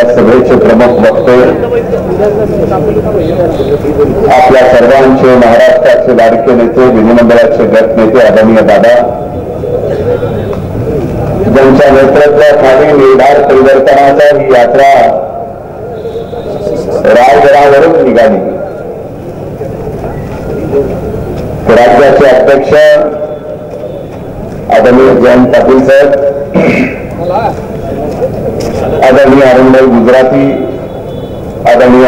आपल्या सभेचे प्रमुख वक्ते आपल्या सर्वांचे महाराष्ट्राचे लाडके नेते विधिमंडळाचे गट नेते आदरणीय दादा ज्यांच्या नेतृत्वाखाली निर्धार परिवर्तनाचा ही यात्रा रायगडावरून निघाली. राज्याचे अध्यक्ष आदरणीय जयंत पाटील साहेब आदरणीय अरुणभाई गुजराती आदरणीय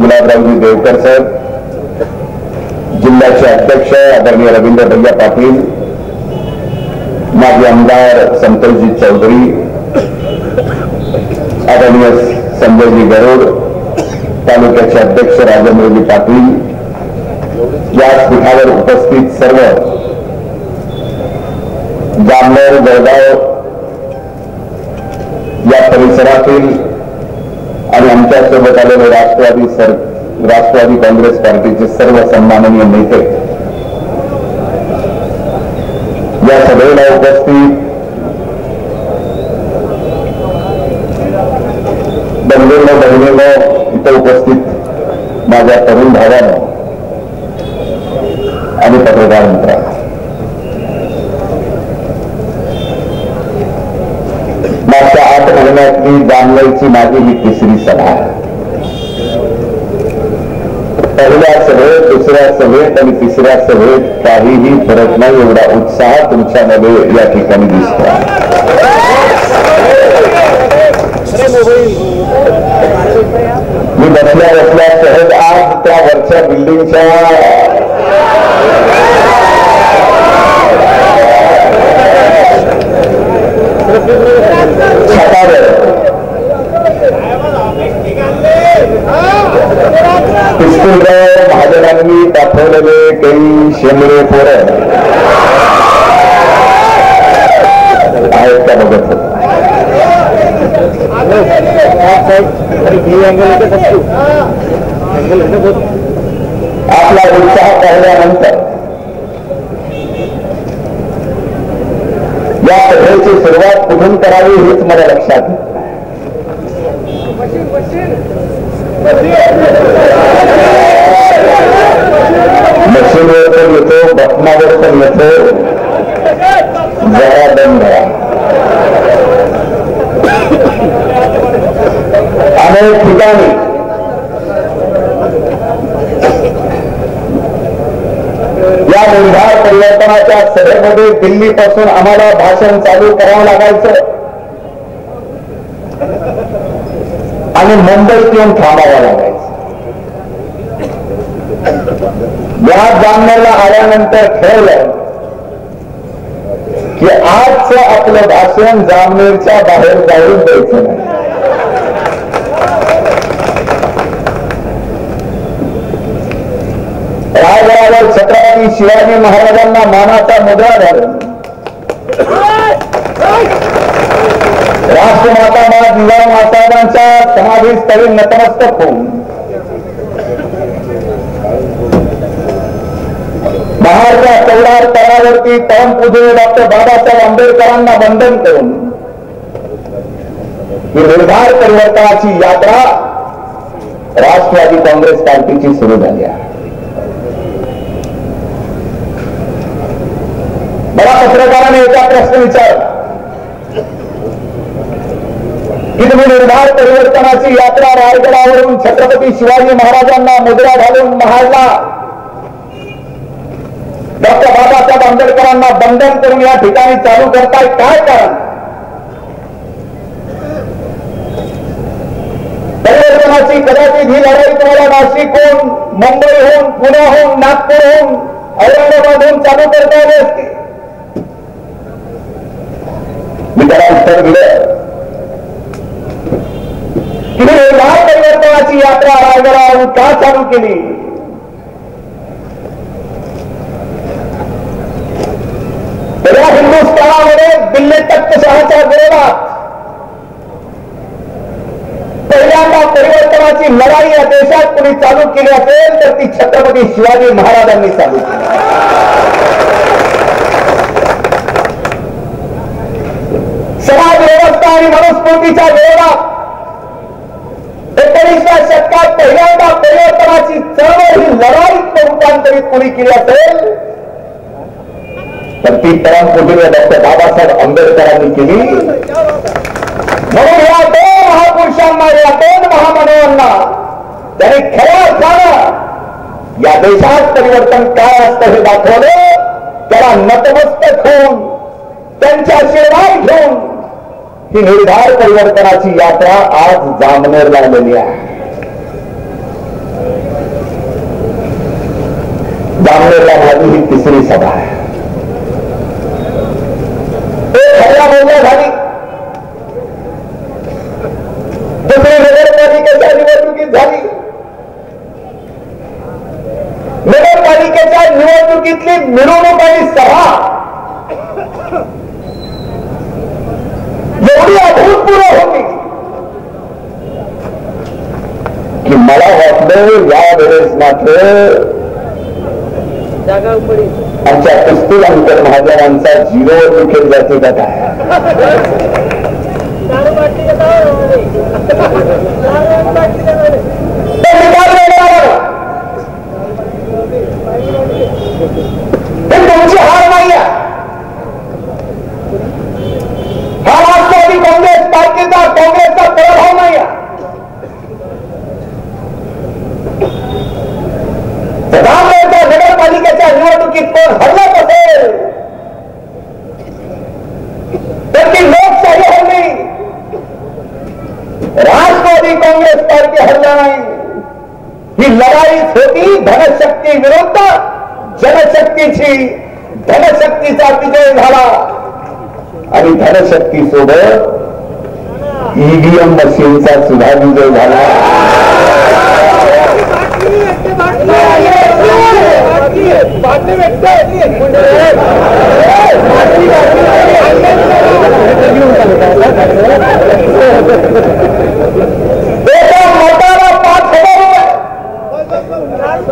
गुलाबरावजी देवकर साहेब जिल्ह्याचे अध्यक्ष आदरणीय रवींद्र भैया पाटील माजी आमदार संतोषजी चौधरी आदरणीय संजयजी गरुड तालुक्याचे अध्यक्ष राजेंद्रजी पाटील या पीठावर उपस्थित सर्व जामनेर जळगाव या परिसरातील आणि आमच्यासोबत आलेले राष्ट्रवादी सर, राष्ट्रवादी काँग्रेस पार्टीचे सर्व सन्माननीय नेते. या उपस्थित पहिल्या सभेत दुसऱ्या सभेत आणि तिसऱ्या सभेत काहीही फरक नाही एवढा उत्साह तुमच्यामध्ये या ठिकाणी दिसतो मी बसल्या बसल्या सहज आज त्या वरच्या बिल्डिंगच्या छतावर पिस्तूलराव महाजनांनी दाखवलेले काही शेंगडे पोरं आहेत का बघत होतो. आपला उत्साह पाहिल्यानंतर या सभेची सुरुवात कुठून करावी हेच मला लक्षात मशीनवर पण येतो बटनावर पण येतो जरा दम धरा अनेक ठिकाणी. या निर्धार परिवर्तनाच्या सभेमध्ये दिल्लीपासून आम्हाला भाषण चालू करावं लागायचं. आणि मुंबईत येऊन थांबावा लागायचं. या जामनेरला आल्यानंतर ठरलं की आजचं आपलं भाषण जामनेरच्या बाहेर जाऊन द्यायचं नाही. रायगडावर छत्रपती शिवाजी महाराजांना मानाचा मुद्रा घालून राष्ट्रमाता मा जिजाऊ साहेबांच्या समाधीस्थळी नतमस्तक होऊन बाहेरच्या चौदार तळावरती तळण पूजने डॉक्टर बाबासाहेब आंबेडकरांना वंदन करून ही निर्धार परिवर्तनाची यात्रा राष्ट्रवादी काँग्रेस पार्टीची सुरू झाली आहे. मला पत्रकाराने एका प्रश्न विचारला. की परिवर्तनाची यात्रा रायगडावरून छत्रपती शिवाजी महाराजांना मुद्रा घालून महाडला. डॉक्टर बाबासाहेब आंबेडकरांना बंधन करून या ठिकाणी चालू करताय. काय कारण? परिवर्तनाची कदाचित ही लढाई तुम्हाला नाशिक होऊन मुंबईहून पुण्याहून नागपूरहून औरंगाबादहून चालू करता आली असती मी त्याला उत्तर दिलं की मी निर्धार ही यात्रा रायगडावरून का चालू केली? या हिंदुस्थानामध्ये दिल्ली तख्तशहाच्या विरोधात पहिल्यांदा परिवर्तनाची लढाई या देशात कुणी चालू केली असेल तर ती छत्रपती शिवाजी महाराजांनी चालू केली. समाज व्यवस्था आणि मनुस्मृतीच्या विरोधात एकोणीसव्या शतकात पहिल्यांदा परिवर्तनाची चळवळ ही लढाईत रूपांतरित कोणी केली असेल? तर ती परमपूज्य डॉक्टर बाबासाहेब आंबेडकरांनी केली. म्हणून या दोन महापुरुषांना या दोन महामानवांना त्यांनी खऱ्या अर्थानं या देशात परिवर्तन काय असतं हे दाखवलं त्याला नतमस्तक होऊन त्यांच्या आशीर्वाद घेऊन ही निर्धार परिवर्तनाची यात्रा आज जामनेर लागलेली आहे. जामनेरला झाली ही तिसरी सभा आहे. झाली. दुसरी नगरपालिकेच्या निवडणुकीत झाली. नगरपालिकेच्या निवडणुकीतली मिरवणूक आणि सभा एवढी अभूतपूर्व होती. की मला वाटलं या वेळेस मात्र आमच्या अंकर महाजनांचा झिरोवर विकेट जाते का काय तो निकाल वेगळा आला. ही तुमची हार नाही आहे हा राष्ट्रवादी काँग्रेस पार्टीचा काँग्रेसचा पराभव नाही आहे रामरावच्या नगरपालिकेच्या निवडणुकीत कोण हरलत असेल तर ती लोकशाही हरली राष्ट्रवादी काँग्रेस पार्टी हरला नाही ही लढाईच होती धनशक्ती विरुद्ध जनशक्तीची धनशक्तीचा विजय झाला. आणि धनशक्ती सोबत ईव्हीएम मशीनचा सुद्धा विजय झाला एका मताला पाच हजार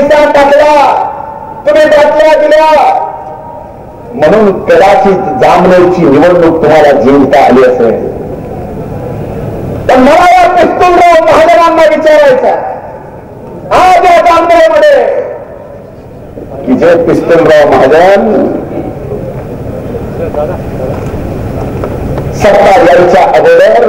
पैसा टाकला तुम्ही बाटल्या दिल्या म्हणून कदाचित जामनेरची निवडणूक तुम्हाला जिंकता आली असेल. तर मला या पिस्तुलराव महाजनांना विचारायचं आज या जामनेरमध्ये की जे पिस्तुलराव महाजन सत्ता यायच्या अगोदर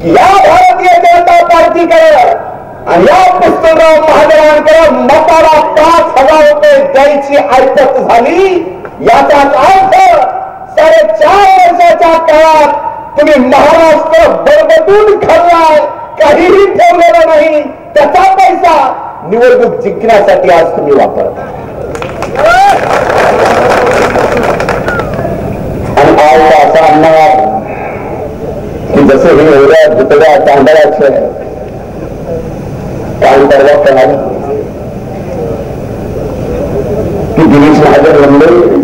या भारतीय जनता पार्टीकडे या पुस्तकराव महाजनांकडे मताला पाच हजार रुपये द्यायची ऐपत झाली. याचा अर्थ साडेचार वर्षाच्या काळात तुम्ही महाराष्ट्र बरबटून खाल्लाय. काहीही ठेवलेलं नाही. त्याचा पैसा निवडणूक जिंकण्यासाठी आज तुम्ही वापरता आणि आज असा अन्याय की जसं हे एवढ्या दुतड्या तांदळाचे काल परवा कळालं की गिरीश महाजन म्हणले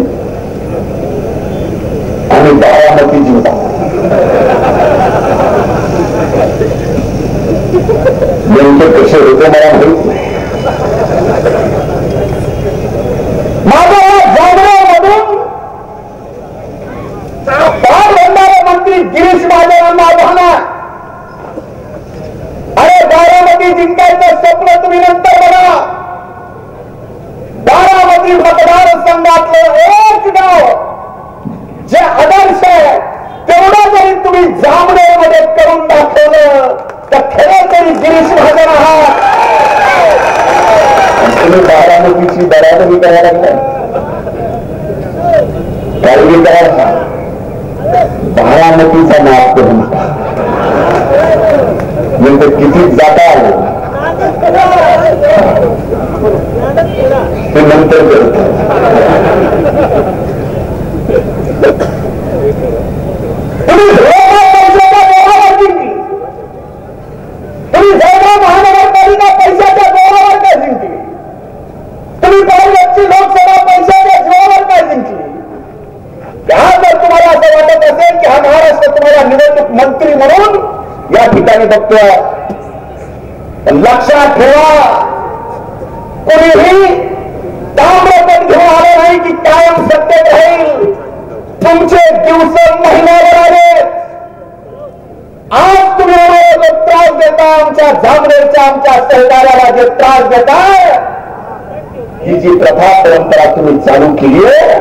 मदत करून दाखवलं तर खरं तरी गिरीश महाजन आहात तुम्ही करायला लागलाय बारामतीचा नाप करू नका किती जाता आलं ते नंतर करतात या लक्षात ठेवा कोणीही ताम्रपण घेऊन आलं नाही की कायम सत्तेत राहील. तुमचे दिवस महिन्यावर आले. आज तुम्ही आम्हाला जो त्रास देता आमच्या जामनेरच्या आमच्या सहकार्याला जे त्रास देता ही जी प्रथा परंपरा तुम्ही चालू केली आहे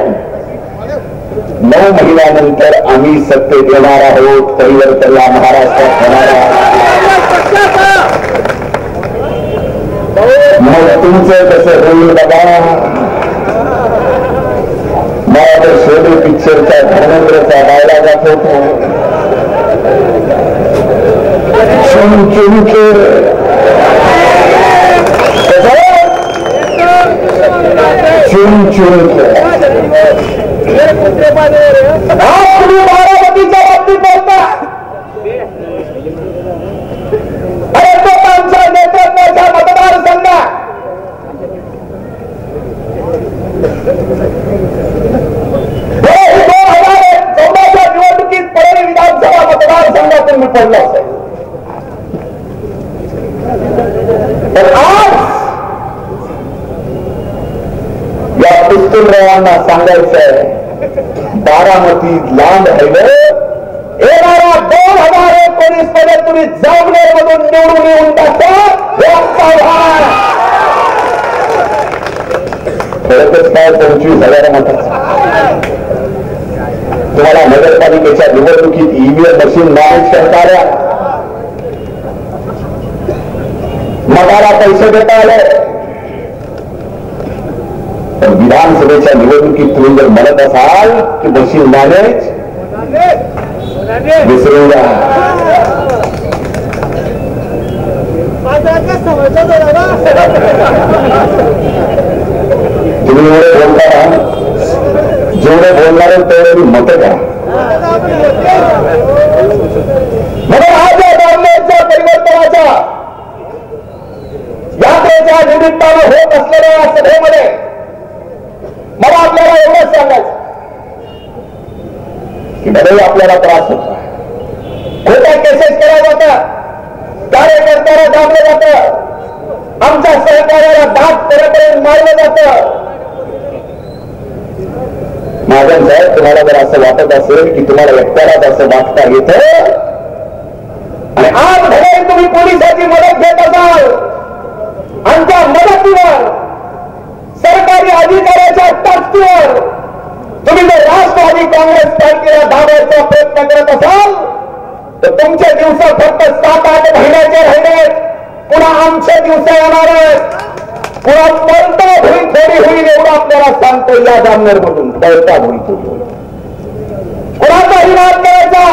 नऊ महिन्यानंतर आम्ही सत्तेत येणार आहोत. परिवर्तन या महाराष्ट्रात होणार मग तुमचं कसं होईल बाबा मला गायला के कसं? चुन चुन के आज तुम्ही बारामतीच्या बाबतीत बोलता अरे तो आमच्या नेतृत्वाच्या मतदारसंघात हे दोन हज़ार चौदाच्या निवडणुकीत परळी विधानसभा मतदारसंघातून मी पडलो असेल तर आज सांगायचंय बारामती लांब हायवे येणाऱ्या मध्ये तुम्ही जामनेर मधून निवडून येऊन हे पंचवीस हज़ार तुम्हाला नगरपालिकेच्या निवडणुकीत ईव्हीएम मशीन मॅनेज करणाऱ्या मताला पैसे देता आले पण विधानसभेच्या निवडणुकीत तुम्ही जर म्हणत असाल की बशीर माने विसरून जा. तुम्ही एवढे बोलता ना जेवढे बोलणार तेवढे मी मत करा म्हणून आज या जामनेरच्या परिवर्तनाच्या यात्रेच्या निमित्तानं होत असलेल्या या सभेमध्ये मला आपल्याला एवढंच सांगायचं. की भले आपल्याला त्रास होतो. खोट्या केसेस केल्या जातात कार्यकर्त्याला दाबलं जात. आमच्या सहकार्याला दाब करेपर्यंत मारलं जात. माझ्या साहेब तुम्हाला जर असं वाटत असेल की तुम्हाला एकट्यालाच असं वाटता येत आणि आज भले तुम्ही पोलिसाची मदत घेत असाल आमच्या मदतीवर सरकारी अधिकाऱ्याच्या ताकदीवर तुम्ही जर राष्ट्रवादी काँग्रेस पार्टीला धावायचा प्रयत्न करत असाल तर तुमचे दिवस फक्त सात आठ महिन्याचे राहिले पुन्हा आमचे दिवस येणार आहेत. पुन्हा पळता होईल थोडी होईल एवढं आपल्याला सांगतो या जामनेर मधून पळता होईल थोडी होईल? कुणाचाही करायचा.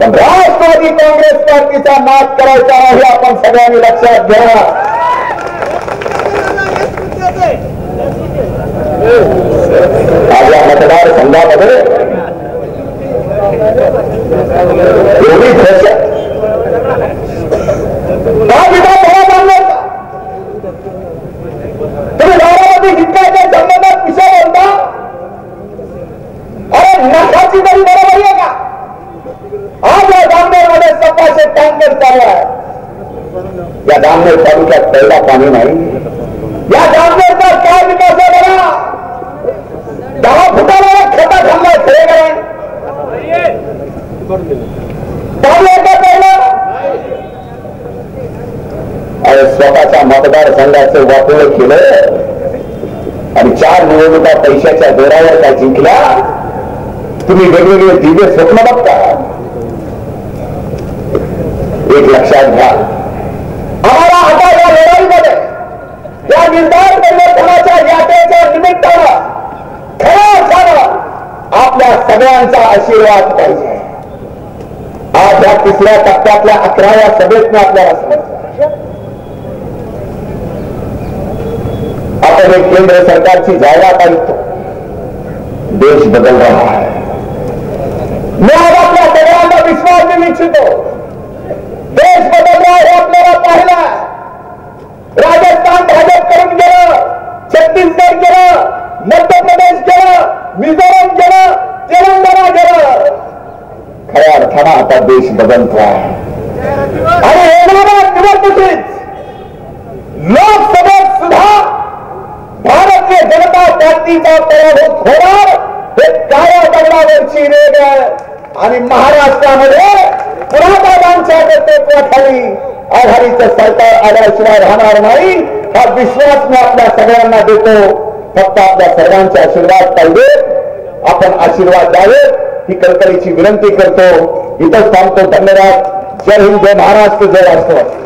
पण राष्ट्रवादी काँग्रेस पार्टीचा नाश करायचा नाही आपण सगळ्यांनी लक्षात घ्या. माझ्या मतदारसंघामध्ये एवढी करून स्वतःच्या मतदारसंघाचं वाटोळ केलं. आणि चार निवडणुका पैशाच्या जोरावर काय जिंकल्या. तुम्ही वेगवेगळे दिव्य स्वप्न बघता. एक लक्षात घ्या. आम्हाला आता या लढाईमध्ये या निर्धार परिवर्तनाच्या यात्रेच्या निमित्तानं खऱ्या अर्थानं आपल्या सगळ्यांचा आशीर्वाद पाहिजे. तिसऱ्या टप्प्यातल्या अकराव्या सभेतनं आपल्याला समजलं आपण एक केंद्र सरकारची जाहिरात ऐकतो देश बदल रहा है। मी आज आपल्या सगळ्यांना विश्वास देऊ इच्छितो देश बदल रहा हे आपल्याला पाहिलं असताना आता देश बदलतो आहे. आणि येणाऱ्या निवडणुकीत लोकसभेत सुद्धा भारतीय जनता पार्टीचा पराभूत होणार हे काळ्या दगडावरची रेग आहे. आणि महाराष्ट्रामध्ये पुरादादांच्या नेतृत्वाखाली आघाडीचं सरकार आल्याशिवाय राहणार नाही हा विश्वास मी आपल्या सगळ्यांना देतो. फक्त आपल्या सर्वांचे आशीर्वाद पाहिजे आपण आशीर्वाद द्यावेत. ही कळकळीची विनंती करतो. इथंच थांबतो धन्यवाद. जय हिंद जय महाराष्ट्र जय राष्ट्रवादी.